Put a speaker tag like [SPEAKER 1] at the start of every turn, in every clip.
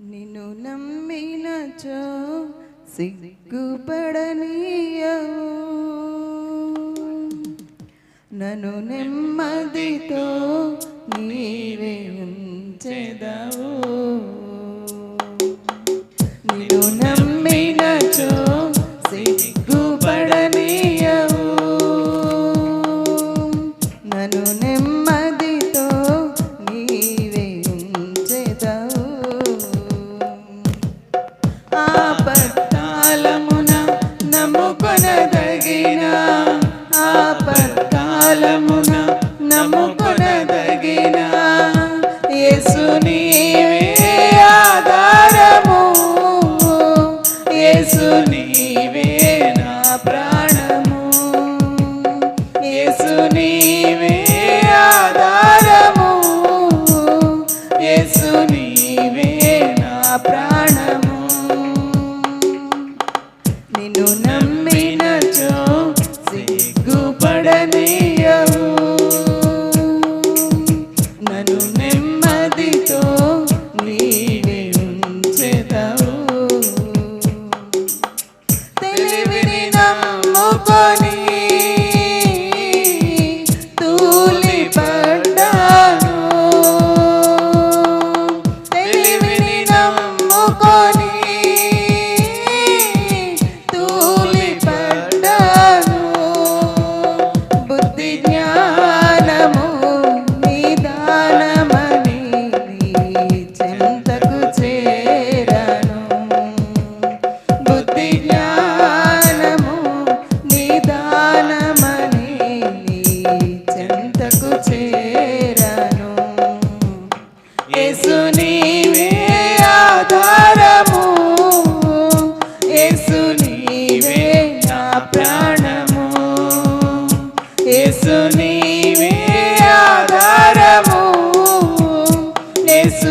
[SPEAKER 1] నిన్ను నమ్మినచో సిగ్గుపడనీయవు నన్ను నెమ్మదితో నీవే నమ్ముకొనదగిన యేసు నీవే ఆధారము. యేసు నీవే నా ప్రాణము. యేసు నీ company.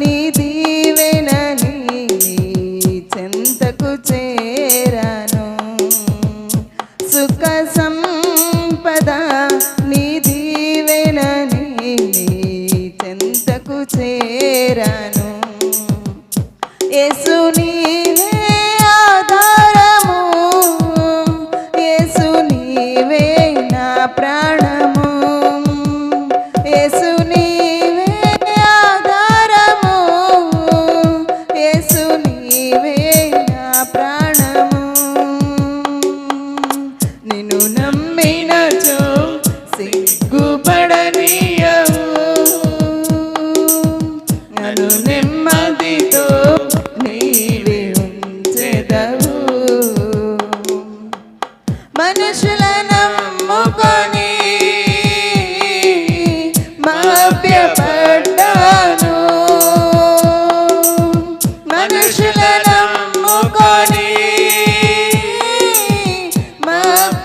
[SPEAKER 1] నీ దీవెనని చెంతకు చేరాను. సుఖ సంపద నీ దీవెనని చెంతకు చేరాను. యేసు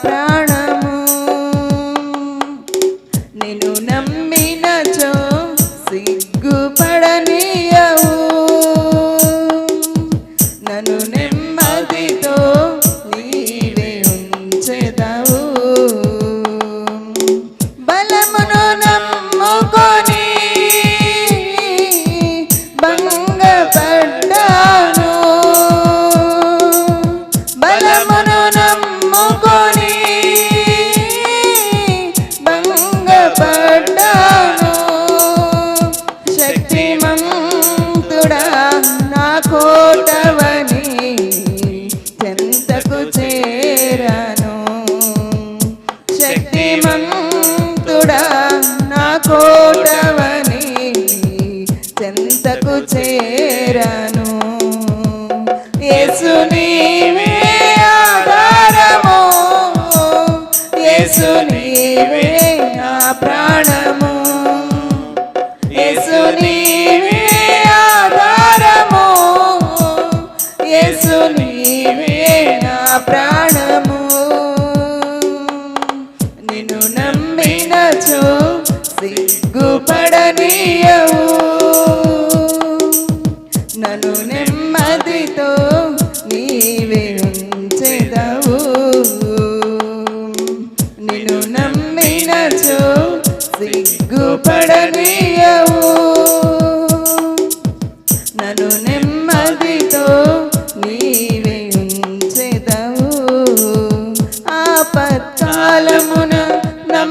[SPEAKER 1] pra చేరను. యేసు నీవే ఆధారము. యేసు నీవే నా ప్రాణము. యేసు నీవే ఆధారము. యేసు నీవే నా ప్రాణము. నిన్ను నమ్మినచో సిగ్గుపడనీయవు.